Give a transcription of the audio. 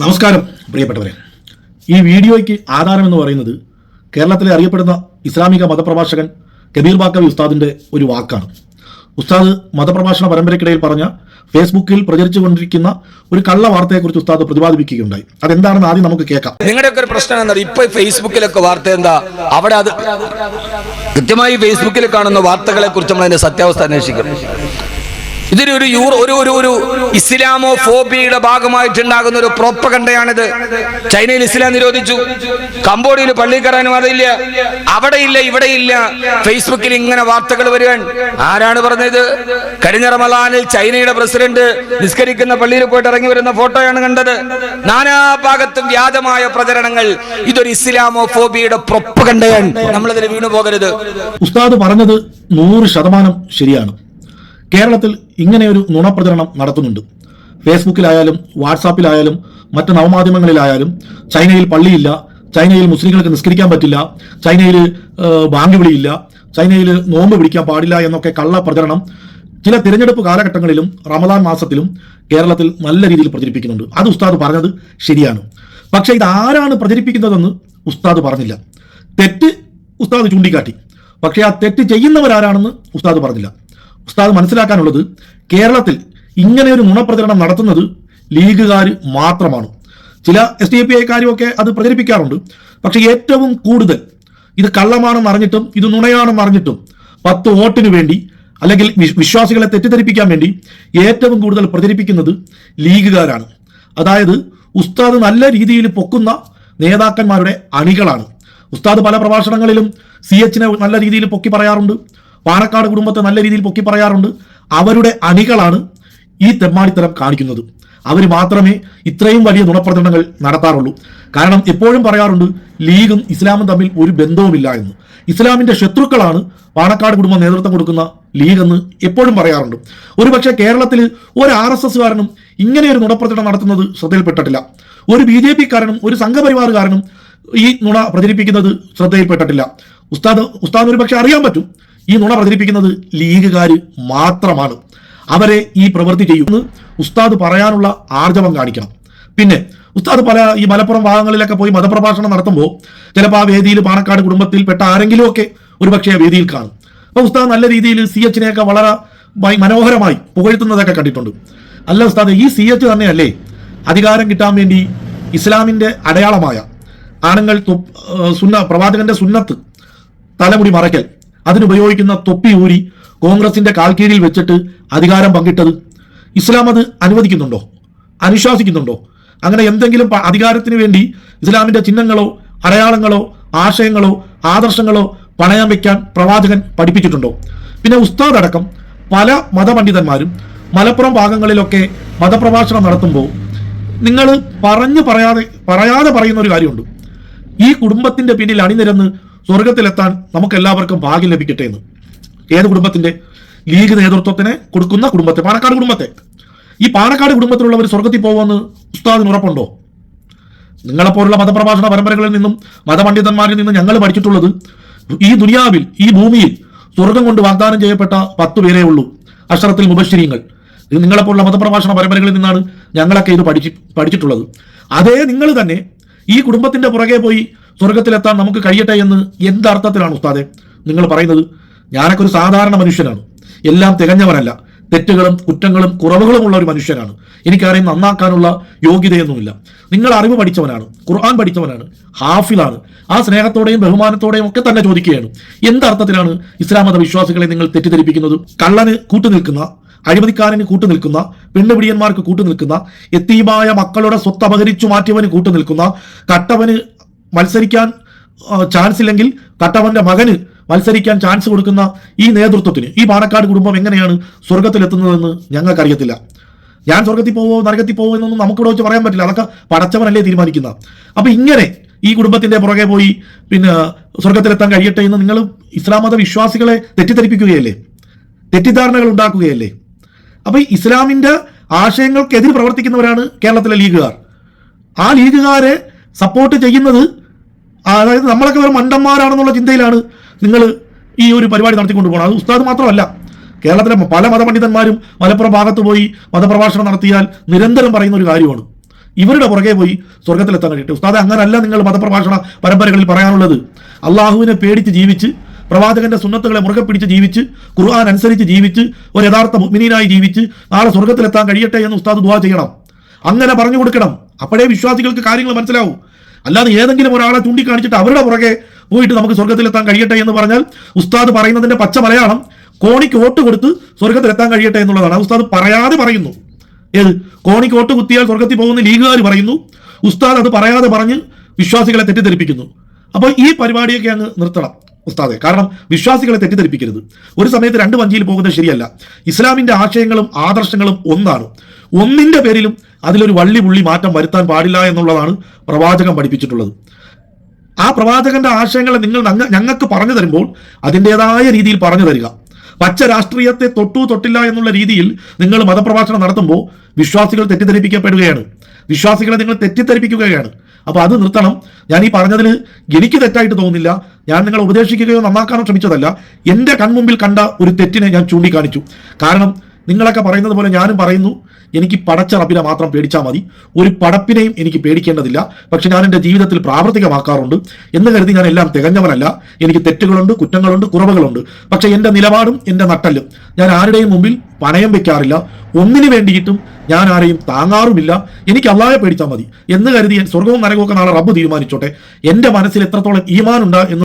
നമസ്കാരം പ്രിയപ്പെട്ടവരെ. ഈ വീഡിയോയ്ക്ക് ആധാരം എന്ന് പറയുന്നത് കേരളത്തിലെ അറിയപ്പെടുന്ന ഇസ്ലാമിക മതപ്രഭാഷകൻ കബീർ ബാക്കവി ഉസ്താദിന്റെ ഒരു വാക്കാണ്. ഉസ്താദ് മതപ്രഭാഷണ പരമ്പരയ്ക്കിടയിൽ പറഞ്ഞ ഫേസ്ബുക്കിൽ പ്രചരിച്ചുകൊണ്ടിരിക്കുന്ന ഒരു കള്ള വാർത്തയെക്കുറിച്ച് ഉസ്താദ് പ്രതിപാദിപ്പിക്കുകയുണ്ടായി. അതെന്താണെന്ന് ആദ്യം നമുക്ക് കേൾക്കാം. നിങ്ങളുടെയൊക്കെ ഒരു പ്രശ്നം എന്താ? ഇപ്പൊ ഫേസ്ബുക്കിലൊക്കെ വാർത്ത എന്താ? അവിടെ അത് കൃത്യമായി ഫേസ്ബുക്കിൽ കാണുന്ന വാർത്തകളെ കുറിച്ച് നമ്മൾ അതിന്റെ സത്യാവസ്ഥ അന്വേഷിക്കും. ഇതൊരു ഒരു യൂറോ ഒരു ഒരു ഒരു ഇസ്ലാമോ ഫോബിയുടെ ഭാഗമായിട്ടുണ്ടാകുന്ന ഒരു പ്രോപ്പകണ്ടയാണിത്. ചൈനയിൽ ഇസ്ലാം നിരോധിച്ചു. കംബോഡിയയിൽ പള്ളി കയറാനും അതില്ല. അവിടെ ഇല്ല ഇവിടെ ഇല്ല ഫേസ്ബുക്കിൽ ഇങ്ങനെ വാർത്തകൾ വരുവാൻ ആരാണ് പറഞ്ഞത്? കഴിഞ്ഞ റമലാനിൽ ചൈനയുടെ പ്രസിഡന്റ് നിസ്കരിക്കുന്ന പള്ളിയിൽ പോയിട്ട് ഇറങ്ങി വരുന്ന ഫോട്ടോയാണ് കണ്ടത്. നാനാഭാഗത്തും വ്യാജമായ പ്രചരണങ്ങൾ. ഇതൊരു ഇസ്ലാമോ ഫോബിയുടെ പ്രൊപ്പകണ്ടയാണ്. നമ്മളതിന് വീണു പോകരുത് ഉസ്താദ് പറഞ്ഞത് നൂറ് ശതമാനം ശരിയാണ്. കേരളത്തിൽ ഇങ്ങനെയൊരു നുണപ്രചരണം നടത്തുന്നുണ്ട്. ഫേസ്ബുക്കിലായാലും വാട്സാപ്പിലായാലും മറ്റ് നവമാധ്യമങ്ങളിലായാലും ചൈനയിൽ പള്ളിയില്ല ചൈനയിൽ മുസ്ലിങ്ങൾക്ക് നിസ്കരിക്കാൻ പറ്റില്ല ചൈനയിൽ ബാങ്ക് വിളിയില്ല ചൈനയിൽ നോമ്പ് പിടിക്കാൻ പാടില്ല എന്നൊക്കെ കള്ള പ്രചരണം ചില തിരഞ്ഞെടുപ്പ് കാലഘട്ടങ്ങളിലും റമദാൻ മാസത്തിലും കേരളത്തിൽ നല്ല രീതിയിൽ പ്രചരിപ്പിക്കുന്നുണ്ട്. അത് ഉസ്താദ് പറഞ്ഞത് ശരിയാണ്. പക്ഷേ ഇത് ആരാണ് പ്രചരിപ്പിക്കുന്നതെന്ന് ഉസ്താദ് പറഞ്ഞില്ല. തെറ്റ് ഉസ്താദ് ചൂണ്ടിക്കാട്ടി. പക്ഷേ ആ തെറ്റ് ചെയ്യുന്നവരാരാണെന്ന് ഉസ്താദ് പറഞ്ഞില്ല. ഉസ്താദ് മനസ്സിലാക്കാനുള്ളത് കേരളത്തിൽ ഇങ്ങനെ ഒരു നുണപ്രചരണം നടത്തുന്നത് ലീഗുകാർ മാത്രമാണ്. ചില എസ് ഡി പി ഐക്കാരും ഒക്കെ അത് പ്രചരിപ്പിക്കാറുണ്ട്. പക്ഷേ ഏറ്റവും കൂടുതൽ ഇത് കള്ളമാണെന്ന് അറിഞ്ഞിട്ടും ഇത് നുണയാണെന്ന് അറിഞ്ഞിട്ടും പത്ത് വോട്ടിന് വേണ്ടി അല്ലെങ്കിൽ വിശ്വാസികളെ തെറ്റിദ്ധരിപ്പിക്കാൻ വേണ്ടി ഏറ്റവും കൂടുതൽ പ്രചരിപ്പിക്കുന്നത് ലീഗുകാരാണ്. അതായത് ഉസ്താദ് നല്ല രീതിയിൽ പൊക്കുന്ന നേതാക്കന്മാരുടെ അണികളാണ്. ഉസ്താദ് പല പ്രഭാഷണങ്ങളിലും സി എച്ചിനെ നല്ല രീതിയിൽ പൊക്കി പറയാറുണ്ട്. പാണക്കാട് കുടുംബത്തെ നല്ല രീതിയിൽ പൊക്കി പറയാറുണ്ട്. അവരുടെ അണികളാണ് ഈ തെമ്മാടിത്തരം കാണിക്കുന്നത്. അവർ മാത്രമേ ഇത്രയും വലിയ നുണപ്രചരണങ്ങൾ നടത്താറുള്ളൂ. കാരണം എപ്പോഴും പറയാറുണ്ട് ലീഗും ഇസ്ലാമും തമ്മിൽ ഒരു ബന്ധവുമില്ല എന്ന്. ഇസ്ലാമിന്റെ ശത്രുക്കളാണ് പാണക്കാട് കുടുംബം നേതൃത്വം കൊടുക്കുന്ന ലീഗ് എന്ന് എപ്പോഴും പറയാറുണ്ട്. ഒരുപക്ഷെ കേരളത്തിൽ ഒരു ആർ എസ് എസ്കാരനും ഇങ്ങനെ ഒരു നുണപ്രചരണം നടത്തുന്നത് ശ്രദ്ധയിൽപ്പെട്ടിട്ടില്ല. ഒരു ബി ജെ പിക്കാരനും ഒരു സംഘപരിവാറുകാരനും ഈ നുണ പ്രചരിപ്പിക്കുന്നത് ശ്രദ്ധയിൽപ്പെട്ടിട്ടില്ല. ഉസ്താദ് ഉസ്താദ് ഒരുപക്ഷെ അറിയാൻ പറ്റും. ഈ നുണ പ്രചരിപ്പിക്കുന്നത് ലീഗുകാർ മാത്രമാണ്. അവരെ ഈ പ്രവൃത്തി ചെയ്യുമെന്ന് ഉസ്താദ് പറയാനുള്ള ആർജവം കാണിക്കണം. പിന്നെ ഉസ്താദ് പല ഈ മലപ്പുറം ഭാഗങ്ങളിലൊക്കെ പോയി മതപ്രഭാഷണം നടത്തുമ്പോൾ ചിലപ്പോൾ ആ വേദിയിൽ പാണക്കാട് കുടുംബത്തിൽപ്പെട്ട ആരെങ്കിലും ഒക്കെ ഒരുപക്ഷെ ആ വേദിയിൽ കാണും. അപ്പോൾ ഉസ്താദ് നല്ല രീതിയിൽ സി എച്ചിനെയൊക്കെ വളരെ മനോഹരമായി പുകഴ്ത്തുന്നതൊക്കെ കണ്ടിട്ടുണ്ട്. അല്ല ഉസ്താദ് ഈ സി എച്ച് തന്നെയല്ലേ അധികാരം കിട്ടാൻ വേണ്ടി ഇസ്ലാമിന്റെ അടയാളമായ ആണുങ്ങൾ സുന്ന പ്രവാചകന്റെ സുന്നത്ത് തലമുടി മറയ്ക്കൽ. അതിനുപയോഗിക്കുന്ന തൊപ്പി ഊരി കോൺഗ്രസിന്റെ കാൽക്കീഴിൽ വെച്ചിട്ട് അധികാരം പങ്കിട്ടത് ഇസ്ലാം അത് അനുവദിക്കുന്നുണ്ടോ? അനുശാസിക്കുന്നുണ്ടോ? അങ്ങനെ എന്തെങ്കിലും അധികാരത്തിന് വേണ്ടി ഇസ്ലാമിന്റെ ചിഹ്നങ്ങളോ അടയാളങ്ങളോ ആശയങ്ങളോ ആദർശങ്ങളോ പണയാൻ വെക്കാൻ പ്രവാചകൻ പഠിപ്പിച്ചിട്ടുണ്ടോ? പിന്നെ ഉസ്താദ് അടക്കം പല മതപണ്ഡിതന്മാരും മലപ്പുറം ഭാഗങ്ങളിലൊക്കെ മതപ്രഭാഷണം നടത്തുമ്പോൾ നിങ്ങൾ പറഞ്ഞു പറയാതെ പറയാതെ പറയുന്ന ഒരു കാര്യമുണ്ട്. ഈ കുടുംബത്തിന്റെ പിന്നിൽ അണിനിരന്ന് സ്വർഗത്തിലെത്താൻ നമുക്ക് എല്ലാവർക്കും ഭാഗ്യം ലഭിക്കട്ടെ എന്ന്. ഏത് കുടുംബത്തിന്റെ? ലീഗ് നേതൃത്വത്തിന് കൊടുക്കുന്ന കുടുംബത്തെ പാണക്കാട് കുടുംബത്തെ. ഈ പാണക്കാട് കുടുംബത്തിലുള്ളവർ സ്വർഗത്തിൽ പോകുമെന്ന് ഉസ്താദിന് ഉറപ്പുണ്ടോ? നിങ്ങളെപ്പോലുള്ള മതപ്രഭാഷണ പരമ്പരകളിൽ നിന്നും മതപണ്ഡിതന്മാരിൽ നിന്നും ഞങ്ങൾ പഠിച്ചിട്ടുള്ളത് ഈ ദുനിയാവിൽ ഈ ഭൂമിയിൽ സ്വർഗം കൊണ്ട് വാഗ്ദാനം ചെയ്യപ്പെട്ട പത്ത് പേരേ ഉള്ളൂ. അക്ഷരത്തിൽ മുബശ്ശിരിയങ്ങൾ ഇത് നിങ്ങളെപ്പോലുള്ള മതപ്രഭാഷണ പരമ്പരകളിൽ നിന്നാണ് ഞങ്ങളൊക്കെ ഇത് പഠിച്ച് പഠിച്ചിട്ടുള്ളത്. അതേ നിങ്ങൾ തന്നെ ഈ കുടുംബത്തിന്റെ പുറകെ പോയി സ്വർഗത്തിലെത്താൻ നമുക്ക് കഴിയട്ടെ എന്ന് എന്തർത്ഥത്തിലാണ് ഉസ്താദെ? നിങ്ങൾ പറയുന്നത് ഞാനൊക്കെ ഒരു സാധാരണ മനുഷ്യനാണ്. എല്ലാം തികഞ്ഞവനല്ല. തെറ്റുകളും കുറ്റങ്ങളും കുറവുകളുമുള്ള ഒരു മനുഷ്യനാണ്. എനിക്കാരെയും നന്നാക്കാനുള്ള യോഗ്യതയൊന്നുമില്ല. നിങ്ങൾ അറിവ് പഠിച്ചവനാണ് ഖുർആൻ പഠിച്ചവനാണ് ഹാഫിലാണ് ആ സ്നേഹത്തോടെയും ബഹുമാനത്തോടെയും ഒക്കെ തന്നെ ചോദിക്കുകയാണ്. എന്തർത്ഥത്തിലാണ് ഇസ്ലാം മത വിശ്വാസികളെ നിങ്ങൾ തെറ്റിദ്ധരിപ്പിക്കുന്നത്? കള്ളന് കൂട്ടുനിൽക്കുന്ന അഴിമതിക്കാരന് കൂട്ടുനിൽക്കുന്ന പെണ്ണുപിടിയന്മാർക്ക് കൂട്ടുനിൽക്കുന്ന എത്തീമായ മക്കളുടെ സ്വത്ത് അപഹരിച്ചു മാറ്റിയവന് കൂട്ടുനിൽക്കുന്ന കട്ടവന് മത്സരിക്കാൻ ചാൻസ് ഇല്ലെങ്കിൽ കട്ടവന്റെ മകന് മത്സരിക്കാൻ ചാൻസ് കൊടുക്കുന്ന ഈ നേതൃത്വത്തിന് ഈ പാണക്കാട് കുടുംബം എങ്ങനെയാണ് സ്വർഗത്തിലെത്തുന്നതെന്ന് ഞങ്ങൾക്കറിയത്തില്ല. ഞാൻ സ്വർഗത്തിൽ പോവോ നരകത്തിൽ പോവോ എന്നൊന്നും നമുക്കിവിടെ വെച്ച് പറയാൻ പറ്റില്ല. അതൊക്കെ പടച്ചവനല്ലേ തീരുമാനിക്കുന്ന. അപ്പൊ ഇങ്ങനെ ഈ കുടുംബത്തിന്റെ പുറകെ പോയി പിന്നെ സ്വർഗത്തിലെത്താൻ കഴിയട്ടെ എന്ന് നിങ്ങൾ ഇസ്ലാം മത വിശ്വാസികളെ തെറ്റിദ്ധരിപ്പിക്കുകയല്ലേ? തെറ്റിദ്ധാരണകൾ ഉണ്ടാക്കുകയല്ലേ? അപ്പൊ ഇസ്ലാമിന്റെ ആശയങ്ങൾക്കെതിരെ പ്രവർത്തിക്കുന്നവരാണ് കേരളത്തിലെ ലീഗുകാർ. ആ ലീഗുകാരെ സപ്പോർട്ട് ചെയ്യുന്നത് അതായത് നമ്മളൊക്കെ വെറും മണ്ടന്മാരാണെന്നുള്ള ചിന്തയിലാണ് നിങ്ങൾ ഈ ഒരു പരിപാടി നടത്തിക്കൊണ്ട് പോകണം അത് ഉസ്താദ് മാത്രമല്ല കേരളത്തിലെ പല മതപണ്ഡിതന്മാരും മലപ്പുറം ഭാഗത്ത് പോയി മതപ്രഭാഷണം നടത്തിയാൽ നിരന്തരം പറയുന്ന ഒരു കാര്യമാണ്. ഇവരുടെ പുറകെ പോയി സ്വർഗത്തിലെത്താൻ കഴിയട്ടെ ഉസ്താദ് അങ്ങനല്ല നിങ്ങൾ മതപ്രഭാഷണ പരമ്പരകളിൽ പറയാനുള്ളത്. അള്ളാഹുവിനെ പേടിച്ച് ജീവിച്ച് പ്രവാചകന്റെ സുന്നത്തുകളെ മുറുകെ പിടിച്ച് ജീവിച്ച് ഖുർആൻ അനുസരിച്ച് ജീവിച്ച് ഒരു യഥാർത്ഥ മുഗ്മിനീനായി ജീവിച്ച് നാളെ സ്വർഗത്തിലെത്താൻ കഴിയട്ടെ എന്ന് ഉസ്താദ് ദുവാ ചെയ്യണം. അങ്ങനെ പറഞ്ഞു കൊടുക്കണം. അപ്പോഴേ വിശ്വാസികൾക്ക് കാര്യങ്ങൾ മനസ്സിലാവും. അല്ലാതെ ഏതെങ്കിലും ഒരാളെ ചൂണ്ടിക്കാണിച്ചിട്ട് അവരുടെ പുറകെ പോയിട്ട് നമുക്ക് സ്വർഗത്തിലെത്താൻ കഴിയട്ടെ എന്ന് പറഞ്ഞാൽ ഉസ്താദ് പറയുന്നതിന്റെ പച്ച മലയാളം കോണിക്ക് വോട്ട് കൊടുത്ത് സ്വർഗത്തിലെത്താൻ കഴിയട്ടെ എന്നുള്ളതാണ്. ഉസ്താദ് പറയാതെ പറയുന്നു. ഏത്? കോണിക്ക് വോട്ട് കുത്തിയാൽ സ്വർഗത്തിൽ പോകുന്ന ലീഗുകാർ പറയുന്നു. ഉസ്താദ് അത് പറയാതെ പറഞ്ഞ് വിശ്വാസികളെ തെറ്റിദ്ധരിപ്പിക്കുന്നു. അപ്പോൾ ഈ പരിപാടിയൊക്കെ അങ്ങ് നിർത്തണം ഉസ്താദെ. കാരണം വിശ്വാസികളെ തെറ്റിദ്ധരിപ്പിക്കരുത്. ഒരു സമയത്ത് രണ്ട് വഞ്ചിയിൽ പോകുന്നത് ശരിയല്ല. ഇസ്ലാമിന്റെ ആശയങ്ങളും ആദർശങ്ങളും ഒന്നാണ്. ഒന്നിന്റെ പേരിലും അതിലൊരു വള്ളി പുള്ളി മാറ്റം വരുത്താൻ പാടില്ല എന്നുള്ളതാണ് പ്രവാചകൻ പഠിപ്പിച്ചിട്ടുള്ളത്. ആ പ്രവാചകന്റെ ആശയങ്ങളെ നിങ്ങൾ ഞങ്ങൾക്ക് പറഞ്ഞു തരുമ്പോൾ അതിന്റെതായ രീതിയിൽ പറഞ്ഞു തരിക. പച്ച രാഷ്ട്രീയത്തെ തൊട്ടു തൊട്ടില്ല എന്നുള്ള രീതിയിൽ നിങ്ങൾ മതപ്രഭാഷണം നടത്തുമ്പോൾ വിശ്വാസികൾ തെറ്റിദ്ധരിപ്പിക്കപ്പെടുകയാണ്. വിശ്വാസികളെ നിങ്ങൾ തെറ്റിദ്ധരിപ്പിക്കുകയാണ്. അപ്പോൾ അത് നിർത്തണം. ഞാൻ ഈ പറഞ്ഞതിൽ എനിക്ക് തെറ്റായിട്ട് തോന്നുന്നില്ല. ഞാൻ നിങ്ങളെ ഉപദേശിക്കുകയോ നന്നാക്കാനോ ശ്രമിച്ചതല്ല. എന്റെ കൺമുമ്പിൽ കണ്ട ഒരു തെറ്റിനെ ഞാൻ ചൂണ്ടിക്കാണിച്ചു. കാരണം നിങ്ങളൊക്കെ പറയുന്നത് പോലെ ഞാനും പറയുന്നു. എനിക്ക് പടച്ച റബിനെ മാത്രം പേടിച്ചാൽ മതി. ഒരു പടപ്പിനെയും എനിക്ക് പേടിക്കേണ്ടതില്ല. പക്ഷെ ഞാൻ എന്റെ ജീവിതത്തിൽ പ്രാവർത്തികമാക്കാറുണ്ട്. എന്ന് കരുതി ഞാൻ എല്ലാം തികഞ്ഞവനല്ല. എനിക്ക് തെറ്റുകളുണ്ട് കുറ്റങ്ങളുണ്ട് കുറവുകളുണ്ട്. പക്ഷെ എന്റെ നിലപാടും എന്റെ നട്ടല്ലും ഞാൻ ആരുടെയും മുമ്പിൽ പണയം വെക്കാറില്ല. ഒന്നിനു വേണ്ടിയിട്ടും ഞാൻ ആരെയും താങ്ങാറുമില്ല. എനിക്ക് അള്ളാഹെ പേടിച്ചാൽ മതി. എന്ന് കരുതി സ്വർഗവും നരകവും ഒക്കെ നാളെ റബ്ബ് തീരുമാനിച്ചോട്ടെ. എന്റെ മനസ്സിൽ എത്രത്തോളം ഈമാനുണ്ട് എന്ന്